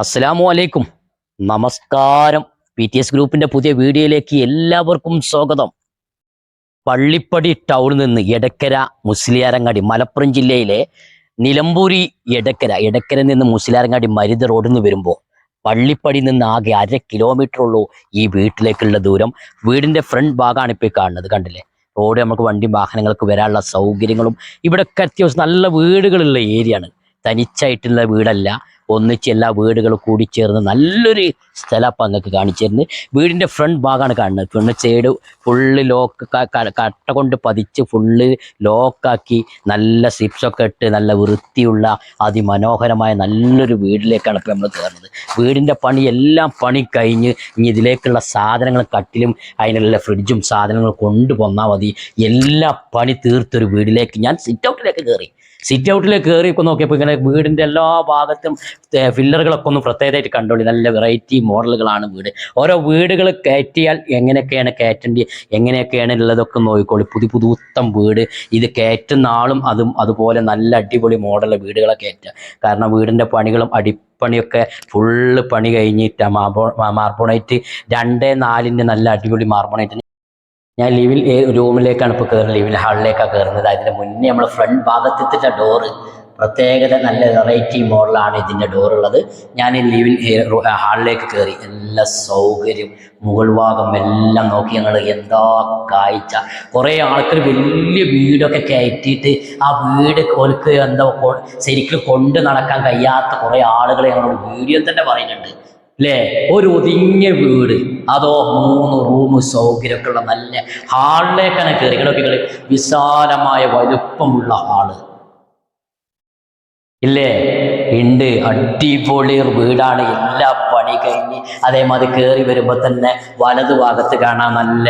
അസ്സലാമു അലൈക്കും. നമസ്കാരം. പി ടി എസ് ഗ്രൂപ്പിന്റെ പുതിയ വീഡിയോയിലേക്ക് എല്ലാവർക്കും സ്വാഗതം. പള്ളിപ്പടി ടൗണിൽ നിന്ന് എടക്കര മുസ്ലിയാരങ്ങാടി മലപ്പുറം ജില്ലയിലെ നിലമ്പൂരി എടക്കര എടക്കരയിൽ നിന്ന് മുസ്ലിയാരങ്ങാടി മരുത് റോഡിൽ നിന്ന് വരുമ്പോൾ പള്ളിപ്പടി നിന്ന് ആകെ അര കിലോമീറ്റർ ഉള്ളൂ ഈ വീട്ടിലേക്കുള്ള ദൂരം. വീടിന്റെ ഫ്രണ്ട് ഭാഗമാണ് ഇപ്പോൾ കാണുന്നത് കണ്ടില്ലേ? റോഡ് നമുക്ക് വണ്ടി വാഹനങ്ങൾക്ക് വരാനുള്ള സൗകര്യങ്ങളും. ഇവിടെയൊക്കെ അത്യാവശ്യം നല്ല വീടുകളുള്ള ഏരിയയാണ് തനിച്ചായിട്ടുള്ള വീടല്ല. ഒന്നിച്ച് എല്ലാ വീടുകളും കൂടി ചേർന്ന് നല്ലൊരു സ്ഥലം അപ്പം അങ്ങക്ക് കാണിച്ചു തരുന്നത് വീടിന്റെ ഫ്രണ്ട് ഭാഗമാണ് കാണുന്നത് ഫ്രണ്ട് സൈഡ് ഫുള്ള് ലോക്ക് കട്ട കൊണ്ട് പതിച്ച് ഫുള്ള് ലോക്കാക്കി നല്ല സിപ്സൊക്കെ ഇട്ട് നല്ല വൃത്തിയുള്ള അതിമനോഹരമായ നല്ലൊരു വീട്ടിലേക്കാണ് ഇപ്പം നമ്മൾ കയറുന്നത്. വീടിന്റെ പണി എല്ലാം പണി കഴിഞ്ഞ് ഇനി ഇതിലേക്കുള്ള സാധനങ്ങൾ കട്ടിലും അതിനുള്ള ഫ്രിഡ്ജും സാധനങ്ങളും കൊണ്ടുപോന്നാൽ മതി. എല്ലാ പണി തീർത്തൊരു വീടിലേക്ക് ഞാൻ സിറ്റ് ഔട്ടിലേക്ക് കയറി. സിറ്റ് ഔട്ടിലേക്ക് കയറിയൊക്കെ നോക്കിയപ്പോൾ ഇങ്ങനെ വീടിന്റെ എല്ലാ ഭാഗത്തും ഫില്ലറുകളൊക്കെ ഒന്ന് പ്രത്യേകമായിട്ട് കണ്ടോളി. നല്ല വെറൈറ്റി മോഡലുകളാണ് വീട്. ഓരോ വീടുകൾ കയറ്റിയാൽ എങ്ങനെയൊക്കെയാണ് കയറ്റേണ്ടി എങ്ങനെയൊക്കെയാണ് ഉള്ളതൊക്കെ നോക്കിക്കോളി. പുതിയ പുതുത്തം വീട്. ഇത് കയറ്റുന്ന ആളും അതും അതുപോലെ നല്ല അടിപൊളി മോഡൽ വീടുകളെ കയറ്റുക. കാരണം വീടിന്റെ പണികളും അടി പണിയൊക്കെ ഫുള്ള് പണി കഴിഞ്ഞിട്ട്. മാർബോ മാർബോണൈറ്റ് രണ്ട് നാലിന്റെ നല്ല അടിപൊളി മാർബോണൈറ്റ്. ഞാൻ ലിവിൽ റൂമിലേക്കാണ് ഇപ്പോൾ കയറുന്നത് ലീവിൽ ഹാളിലേക്കാണ് കയറുന്നത് അതിന്റെ മുന്നേ നമ്മൾ ഫ്രണ്ട് ഭാഗത്തെത്തിട്ട ഡോറ് പ്രത്യേകത നല്ല വെറൈറ്റി മോഡലാണ് ഇതിന്റെ ഡോറുള്ളത് ഞാൻ ഈ ലിവിൽ ഹാളിലേക്ക് കയറി എല്ലാ സൗകര്യം മുകൾ ഭാഗം എല്ലാം നോക്കി ഞങ്ങൾ എന്താ കാഴ്ച. കുറേ ആൾക്കാർ വലിയ വീടൊക്കെ കയറ്റിയിട്ട് ആ വീട് ഓർക്ക് എന്താ ശരിക്കും കൊണ്ട് നടക്കാൻ കഴിയാത്ത കുറേ ആളുകൾ ഞങ്ങളോട് വീഡിയോ തന്നെ പറയുന്നുണ്ട്. അല്ലേ ഒരു ഒതുങ്ങിയ വീട്. അതോ മൂന്ന് റൂം സൗകര്യമൊക്കെ ഉള്ള നല്ല ഹാളിലേക്കാണ് കയറി കിടക്കുക വിശാലമായ വലുപ്പമുള്ള ഹാൾ. ഇല്ലേ? ഉണ്ട് അടിപൊളി വീടാണ്. എല്ലാ പണി കഴിഞ്ഞ് അതേമാതിരി കയറി വരുമ്പോൾ തന്നെ വലതു ഭാഗത്ത് കാണാൻ നല്ല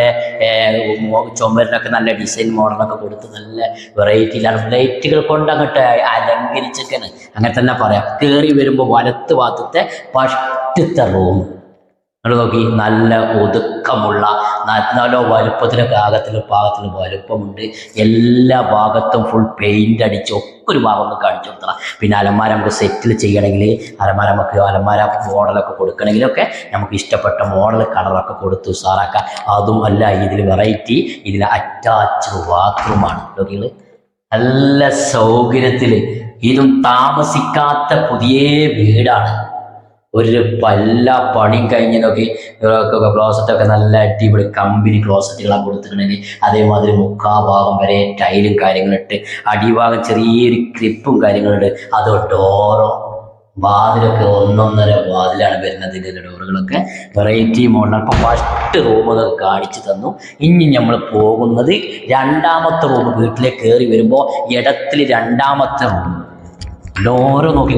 ചുമരിനൊക്കെ നല്ല ഡിസൈൻ മോഡലൊക്കെ കൊടുത്ത് നല്ല വെറൈറ്റിയിലാണ് ലൈറ്റുകൾ കൊണ്ട് അങ്ങോട്ട് അലങ്കരിച്ചൊക്കെയാണ് അങ്ങനെ തന്നെ പറയാം. കയറി വരുമ്പോൾ വലത്ത് ഭാഗത്തെ പഷ്ടത്തെ റൂം നിങ്ങൾ നോക്കി നല്ല ഒതുക്കമുള്ള നല്ല വലുപ്പത്തിലെ ഭാഗത്തിന് പാകത്തിന് വലുപ്പമുണ്ട്. എല്ലാ ഭാഗത്തും ഫുൾ പെയിന്റ് അടിച്ച് ഒക്കെ ഒരു ഭാഗം ഒന്ന് കാണിച്ചു കൊടുത്തണം പിന്നെ അലമാര നമുക്ക് സെറ്റിൽ ചെയ്യണമെങ്കിൽ അലമാര നമുക്ക് അലമാര മോഡലൊക്കെ കൊടുക്കണമെങ്കിലൊക്കെ നമുക്ക് ഇഷ്ടപ്പെട്ട മോഡൽ കളറൊക്കെ കൊടുത്തു ഉസാറാക്കാം. അതും അല്ല ഇതിൽ വെറൈറ്റി ഇതിൽ അറ്റാച്ച്ഡ് ബാത്റൂമാണ് നോക്കിയത് നല്ല സൗകര്യത്തിൽ ഇതും താമസിക്കാത്ത പുതിയ വീടാണ്. ഒരു പല്ല പണിയും കഴിഞ്ഞ് നോക്കി. ക്ലോസറ്റൊക്കെ നല്ല അടിപൊളി കമ്പനി ക്ലോസറ്റുകളാണ് കൊടുത്തിട്ടുണ്ടെങ്കിൽ അതേമാതിരി മുക്കാ ഭാഗം വരെ ടൈലും കാര്യങ്ങളിട്ട് അടിഭാഗം ചെറിയൊരു ക്ലിപ്പും കാര്യങ്ങളുണ്ട് അത് ഡോറോ വാതിലൊക്കെ ഒന്നൊന്നര വാതിലാണ് വരുന്നത് ഇതിന്റെ ഡോറുകളൊക്കെ. വെറൈറ്റി മോഡലാണ് അപ്പം ഫസ്റ്റ് റൂമുകൾ കാണിച്ചു തന്നു. ഇനി നമ്മൾ പോകുന്നത് രണ്ടാമത്തെ റൂം വീട്ടിലേക്ക് കയറി വരുമ്പോൾ ഇടത്തിൽ രണ്ടാമത്തെ റൂം ഡോറ് നോക്കി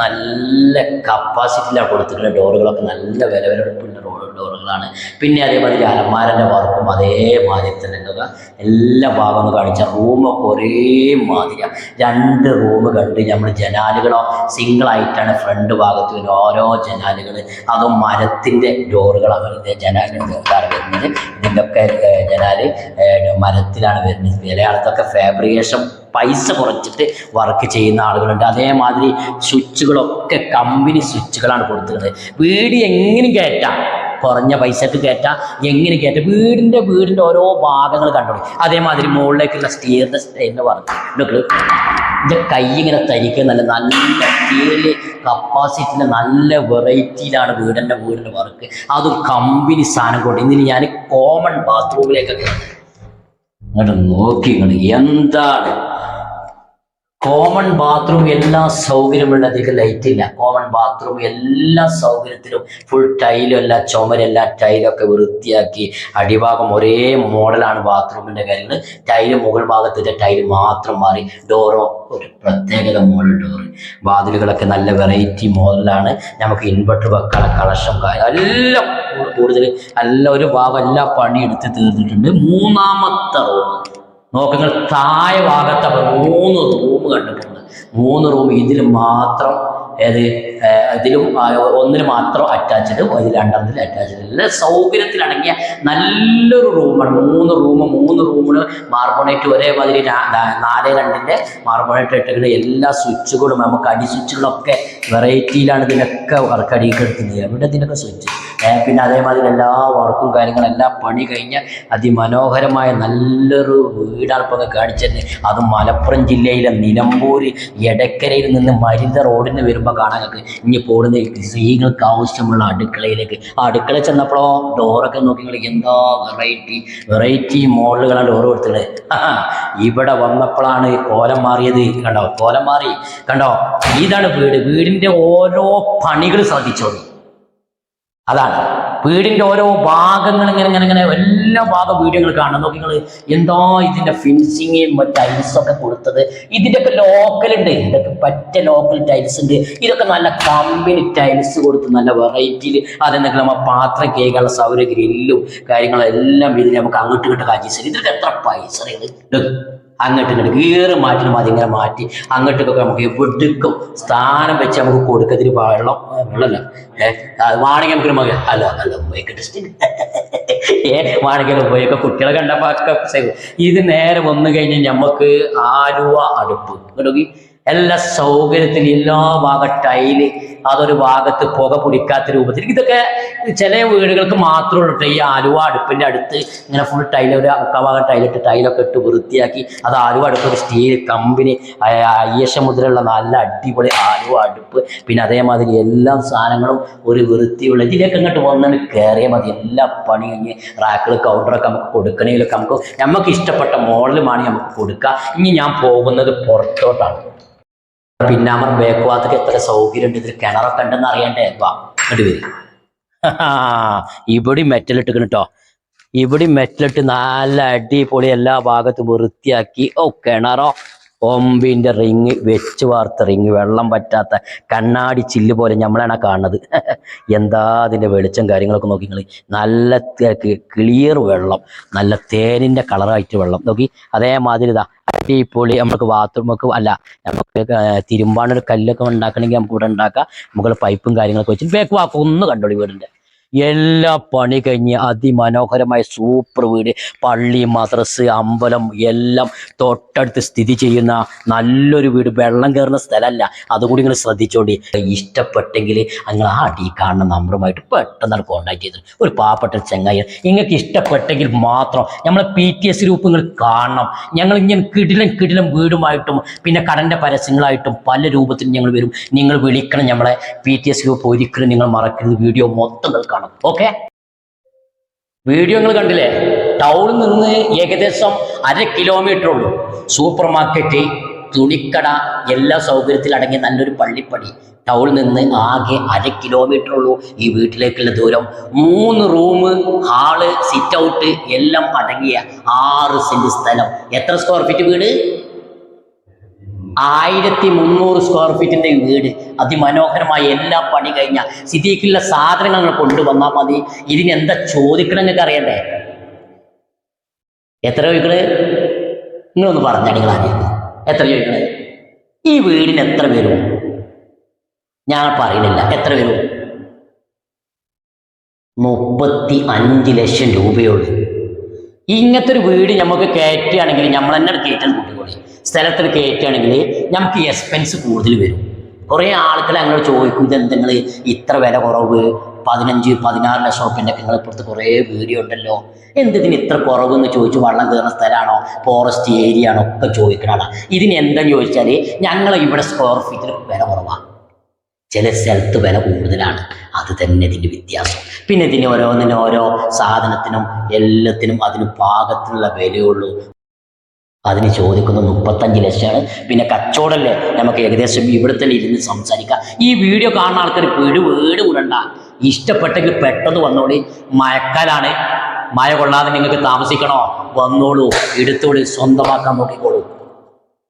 നല്ല കപ്പാസിറ്റിയിലാണ് കൊടുത്തിട്ടുള്ള ഡോറുകളൊക്കെ. നല്ല വില വിലപിടിപ്പുള്ള ഡോറുകളാണ്. പിന്നെ അതേമാതിരി അലമാരന്റെ വർക്കും അതേമാതിരി തന്നെ എന്താ എല്ലാ ഭാഗങ്ങളും കാണിച്ച റൂമൊക്കെ ഒരേ മാതിരിയാണ് രണ്ട് റൂം കണ്ട് നമ്മൾ ജനാലുകളോ സിംഗിളായിട്ടാണ് ഫ്രണ്ട് ഭാഗത്ത് വരുന്ന ഓരോ ജനാലുകൾ അതും മരത്തിന്റെ ഡോറുകളാണ് ഇത് ജനാലുകൾ വരുന്നത്. ഇതിന്റെയൊക്കെ ജനാല് മരത്തിലാണ് വരുന്നത്. വിലയാളത്തൊക്കെ ഫാബ്രിക്കേഷൻ പൈസ കുറച്ചിട്ട് വർക്ക് ചെയ്യുന്ന ആളുകളുണ്ട്. അതേമാതിരി സ്വിച്ചുകളൊക്കെ കമ്പനി സ്വിച്ചുകളാണ് കൊടുത്തിട്ടുള്ളത്. വീട് എങ്ങനെ കയറ്റാം? കുറഞ്ഞ പൈസക്ക് കയറ്റാം. എങ്ങനെ കയറ്റാം? വീടിന്റെ വീടിന്റെ ഓരോ ഭാഗങ്ങൾ കണ്ടോ അതേമാതിരി മുകളിലേക്കുള്ള സ്റ്റീറിന്റെ സ്റ്റേറിന്റെ വർക്ക് നോക്ക്. ഇതിന്റെ കൈ ഇങ്ങനെ തരിക്കുക നല്ല നല്ല സ്റ്റീൽ കപ്പാസിറ്റിയിൽ നല്ല വെറൈറ്റിയിലാണ് വീടിന്റെ വീടിന്റെ വർക്ക് അതും കമ്പനി സാധനം കൊണ്ട്. ഇതിന് ഞാൻ കോമൺ ബാത്റൂമിലേക്കൊക്കെ ഇങ്ങോട്ട് നോക്കി എന്താണ്? കോമൺ ബാത്റൂം എല്ലാ സൗകര്യമുള്ള അധികം ലൈറ്റ് ഇല്ല. കോമൺ ബാത്റൂം എല്ലാ സൗകര്യത്തിലും ഫുൾ ടൈലും എല്ലാ ചുമരെല്ലാ ടൈലൊക്കെ വൃത്തിയാക്കി അടിഭാഗം ഒരേ മോഡലാണ് ബാത്റൂമിന്റെ കാര്യങ്ങൾ ടൈൽ മുകൾ ഭാഗത്തിന്റെ ടൈൽ മാത്രം മാറി. ഡോറോ ഒരു പ്രത്യേകത മോഡൽ ഡോറ് വാതിലുകളൊക്കെ നല്ല വെറൈറ്റി മോഡലാണ് നമുക്ക് ഇൻവെർട്ടർ വെക്കാനുള്ള കളക്ഷൻ എല്ലാം കൂടുതൽ നല്ല ഒരു ഭാഗം എല്ലാ പണി എടുത്ത് തീർന്നിട്ടുണ്ട്. മൂന്നാമത്തെ റൂം നോക്കുങ്ങൾ താഴെ ഭാഗത്ത് അവർ മൂന്ന് റൂം കണ്ടിട്ടുണ്ട്. മൂന്ന് റൂം ഇതിൽ മാത്രം ഏത് ഇതിലും ഒന്നിന് മാത്രം അറ്റാച്ച്ഡ് അതിൽ രണ്ടെണ്ണത്തിൽ അറ്റാച്ച്ഡ് നല്ല സൗകര്യത്തിലടങ്ങിയ നല്ലൊരു റൂമാണ് മൂന്ന് റൂം മൂന്ന് റൂമിന് മാർബോണേറ്റ് ഒരേമാതിരി നാല് രണ്ടിന്റെ മാർബോണേറ്റ് ഇട്ടിട്ട് എല്ലാ സ്വിച്ചുകളും നമുക്ക് അടി സ്വിച്ചുകളൊക്കെ വെറൈറ്റിയിലാണ് ഇതിനൊക്കെ വർക്ക് അടിയൊക്കെ എടുക്കുന്നത്. എവിടെ ഇതിനൊക്കെ സ്വിച്ച് പിന്നെ അതേമാതിരി എല്ലാ വർക്കും കാര്യങ്ങളും എല്ലാ പണി കഴിഞ്ഞ അതിമനോഹരമായ നല്ലൊരു വീടാണ് ഇപ്പോൾ കാണിച്ചത് അത് മലപ്പുറം ജില്ലയിലെ നിലമ്പൂർ എടക്കരയിൽ നിന്ന് മരുത റോഡിന് വരുമ്പോൾ കാണാൻ നിങ്ങൾക്ക് ഇനി പോകുന്ന സ്ത്രീകൾക്ക് ആവശ്യമുള്ള അടുക്കളയിലേക്ക്. ആ അടുക്കള ചെന്നപ്പോഴോ ഡോറൊക്കെ നോക്കി നിങ്ങൾ എന്താ വെറൈറ്റി വെറൈറ്റി മോഡലുകളാണ് ഡോറ് കൊടുത്തത്. ഇവിടെ വന്നപ്പോഴാണ് കോലം മാറിയത്. കണ്ടോ? കോലം മാറി. കണ്ടോ? ഇതാണ് വീട്. വീടിന്റെ ഓരോ പണികൾ ശ്രദ്ധിച്ചോളൂ അതാണ്. വീടിന്റെ ഓരോ ഭാഗങ്ങൾ ഇങ്ങനെ ഇങ്ങനെ ഇങ്ങനെ എല്ലാ ഭാഗം വീഡിയോകൾ കാണാൻ നോക്കി നിങ്ങൾ എന്താ ഇതിന്റെ ഫിനിഷിങ് ടൈൽസ് ഒക്കെ കൊടുത്തത്? ഇതിന്റെ ഇതിന്റെയൊക്കെ ലോക്കൽ ഉണ്ട്. ഇതൊക്കെ പറ്റ ലോക്കൽ ടൈൽസ് ഉണ്ട്. ഇതൊക്കെ നല്ല കമ്പനി ടൈൽസ് കൊടുത്ത് നല്ല വെറൈറ്റിയിൽ അതെന്തെങ്കിലും നമ്മൾ പാത്രം കേൾക്കാനുള്ള സൗകര്യം ഗ്രില്ലും കാര്യങ്ങളെല്ലാം ഇതിന് നമുക്ക് അങ്ങോട്ട് ഇങ്ങോട്ട് കാഴ്ച ഇതിലൊക്കെ എത്ര പൈസ അങ്ങോട്ട് ഇങ്ങോട്ട് കീറി മാറ്റി മതി ഇങ്ങനെ മാറ്റി. അങ്ങോട്ടൊക്കെ നമുക്ക് എവിടേക്കും സ്ഥാനം വെച്ച് നമുക്ക് കൊടുക്കത്തിന് വെള്ളം വെള്ളമല്ല. ഏഹ് വാണെങ്കിൽ നമുക്കൊരു മകൻ. അല്ല അല്ല ഉമ്മയൊക്കെ ഏ വാണെങ്കിൽ ഉമ്മയൊക്കെ കുട്ടികളെ കണ്ടപ്പോ ഇത് നേരെ വന്നു കഴിഞ്ഞാൽ നമുക്ക് ആലുവ അടുപ്പ്. നോക്കി. എല്ലാ സൗകര്യത്തിലും എല്ലാ ഭാഗ ടൈൽ അതൊരു ഭാഗത്ത് പുക പിടിക്കാത്ത രൂപത്തിൽ. ഇതൊക്കെ ചില വീടുകൾക്ക് മാത്രമേ ഉള്ളൂ ഈ ആലുവ അടുപ്പിന്റെ അടുത്ത് ഇങ്ങനെ ഫുൾ ടൈൽ ഒരു അക്കഭാഗം ടൈലിട്ട് ടൈലൊക്കെ ഇട്ട് വൃത്തിയാക്കി അത് ആലുവ അടുപ്പ് ഒരു സ്റ്റീൽ കമ്പനി അയ്യശ മുതലുള്ള നല്ല അടിപൊളി ആലുവ അടുപ്പ്. പിന്നെ അതേമാതിരി എല്ലാ സാധനങ്ങളും ഒരു വൃത്തിയുള്ള ഇതിലേക്ക് അങ്ങോട്ട് വന്നിട്ട് കയറിയാൽ മതി. എല്ലാ പണി കഴിഞ്ഞ് റാക്കുകൾ കൗണ്ടറൊക്കെ നമുക്ക് കൊടുക്കണമെങ്കിലൊക്കെ നമുക്ക് നമുക്ക് ഇഷ്ടപ്പെട്ട മോഡലുമാണ് നമുക്ക് കൊടുക്കുക ഇനി ഞാൻ പോകുന്നത് പുറത്തോട്ടാണ്. പിന്നാമർ ബാക്ക് ഭാഗത്തൊക്കെ എത്ര സൗകര്യം ഉണ്ട് ഇതിൽ കിണറൊക്കെ ഉണ്ടെന്ന് അറിയണ്ടേ. വാ ഇങ്ങോട്ട് വരും. ഇവിടെ മെറ്റലിട്ട് കേട്ടോ ഇവിടെ മെറ്റലിട്ട് നല്ല അടിപൊളി എല്ലാ ഭാഗത്തും വൃത്തിയാക്കി. ഓ കിണറോ? ഒമ്പിന്റെ റിങ് വെച്ച് വാർത്ത റിങ് വെള്ളം പറ്റാത്ത കണ്ണാടി ചില്ല് പോലെ നമ്മളാണ് കാണുന്നത്. എന്താ അതിന്റെ വെളിച്ചം കാര്യങ്ങളൊക്കെ നോക്കി നിങ്ങൾ നല്ല ക്ലിയർ വെള്ളം നല്ല തേനിന്റെ കളറായിട്ട് വെള്ളം. നോക്കി അതേമാതിരി ഇതാ. അടിപൊളി. നമുക്ക് ബാത്റൂമൊക്കെ അല്ല നമുക്ക് തിരുമ്പാണൊരു കല്ലൊക്കെ ഉണ്ടാക്കണമെങ്കിൽ നമുക്ക് ഇവിടെ ഉണ്ടാക്കാം. നമുക്ക് പൈപ്പും കാര്യങ്ങളൊക്കെ വെച്ചിട്ട് ബേക്ക് വാക്ക് ഒന്ന് കണ്ടോളി വീടിന്റെ. എല്ലാ പണി കഴിഞ്ഞ് അതിമനോഹരമായ സൂപ്പർ വീട് പള്ളി മദ്രസ് അമ്പലം എല്ലാം തൊട്ടടുത്ത് സ്ഥിതി ചെയ്യുന്ന നല്ലൊരു വീട്. വെള്ളം കയറുന്ന സ്ഥലമല്ല. അതുകൂടി നിങ്ങൾ ശ്രദ്ധിച്ചോണ്ടി. ഇഷ്ടപ്പെട്ടെങ്കിൽ നിങ്ങൾ ആ അടി കാണുന്ന നമ്പറുമായിട്ട് പെട്ടെന്ന് കോൺടാക്ട് ചെയ്തത് ഒരു പാവപ്പെട്ട ചെങ്ങായി നിങ്ങൾക്ക് ഇഷ്ടപ്പെട്ടെങ്കിൽ മാത്രം നമ്മളെ പി ടി എസ് ഗ്രൂപ്പ് നിങ്ങൾ കാണണം. ഞങ്ങൾ ഇങ്ങനെ കിടിലം കിടിലം വീടുമായിട്ടും പിന്നെ കടന്റെ പരസ്യങ്ങളായിട്ടും പല രൂപത്തിൽ ഞങ്ങൾ വരും. നിങ്ങൾ വിളിക്കണം നമ്മളെ പി ടി എസ് ഗ്രൂപ്പ്. ഒരിക്കലും നിങ്ങൾ മറക്കരുത്. വീഡിയോ മൊത്തം നിങ്ങൾ കാണും ഓക്കെ വീഡിയോ നിങ്ങൾ കണ്ടില്ലേ? ടൗണിൽ നിന്ന് ഏകദേശം അര കിലോമീറ്റർ ഉള്ളൂ. സൂപ്പർ മാർക്കറ്റ് തുണിക്കട എല്ലാ സൗകര്യത്തിൽ അടങ്ങിയ നല്ലൊരു പള്ളിപ്പടി. ടൗണിൽ നിന്ന് ആകെ അര കിലോമീറ്റർ ഉള്ളൂ ഈ വീട്ടിലേക്കുള്ള ദൂരം. മൂന്ന് റൂം ഹാൾ സിറ്റ് ഔട്ട് എല്ലാം അടങ്ങിയ ആറ് സെന്റ് സ്ഥലം. എത്ര സ്ക്വയർ ഫീറ്റ് വീട്? ആയിരത്തി മുന്നൂറ് സ്ക്വയർ ഫീറ്റിന്റെ വീട്. അതിമനോഹരമായ എല്ലാ പണി കഴിഞ്ഞ സിദ്ദീഖിലുള്ള സാധനങ്ങൾ നിങ്ങൾ കൊണ്ടുവന്നാൽ മതി. ഇതിന് എന്താ ചോദിക്കണം നിങ്ങൾക്ക് അറിയണ്ടേ? എത്ര ചോദിക്കണേ? നിങ്ങളൊന്ന് പറഞ്ഞാൽ നിങ്ങൾ അറിയുന്നത് എത്ര ചോദിക്കണേ? ഈ വീടിന് എത്ര വരും ഞാൻ പറയുന്നില്ല. എത്ര വരും മുപ്പത്തി അഞ്ച് ലക്ഷം രൂപയുള്ളൂ ഇങ്ങനത്തെ ഒരു വീട് നമുക്ക് കയറ്റുകയാണെങ്കിൽ നമ്മൾ തന്നെ കയറ്റാൻ കൂട്ടിക്കോളി. സ്ഥലത്തിൽ കയറ്റുകയാണെങ്കിൽ നമുക്ക് എക്സ്പെൻസ് കൂടുതൽ വരും. കുറേ ആൾക്കാർ അങ്ങനെ ചോദിക്കും ഇത് എന്തെങ്കിൽ ഇത്ര വില കുറവ്? പതിനഞ്ച് പതിനാറ് ലക്ഷം റുപ്യന്റെ ഒക്കെ നിങ്ങളിപ്പുറത്ത് കുറേ വീഡിയോ ഉണ്ടല്ലോ. എന്തിന് ഇത്ര കുറവ് എന്ന് ചോദിച്ചു വള്ളം കയറുന്ന സ്ഥലമാണോ? ഫോറസ്റ്റ് ഏരിയ ആണോ? ഒക്കെ ചോദിക്കണതാണ് ഇതിന് എന്താണെന്ന് ചോദിച്ചാൽ ഞങ്ങൾ ഇവിടെ സ്ക്വയർ ഫീറ്റിൽ വില ചില സ്ഥലത്ത് വില കൂടുതലാണ്. അത് തന്നെ ഇതിന്റെ വ്യത്യാസം. പിന്നെ ഇതിന് ഓരോന്നിനും ഓരോ സാധനത്തിനും എല്ലാത്തിനും അതിന് പാകത്തിനുള്ള വിലയുള്ളൂ. അതിന് ചോദിക്കുന്നത് മുപ്പത്തഞ്ച് ലക്ഷമാണ്. പിന്നെ കച്ചവടമല്ലേ? നമുക്ക് ഏകദേശം ഇവിടെ തന്നെ ഇരുന്ന് സംസാരിക്കാം. ഈ വീഡിയോ കാണുന്ന ആൾക്കാർ പേടി വീട് വിടണ്ട ഇഷ്ടപ്പെട്ടെങ്കിൽ പെട്ടെന്ന് വന്നോളി. മഴക്കാലാണ് മഴ കൊള്ളാതെ നിങ്ങൾക്ക് താമസിക്കണോ? വന്നോളൂ. എടുത്തോളൂ. സ്വന്തമാക്കാൻ നോക്കിക്കോളൂ.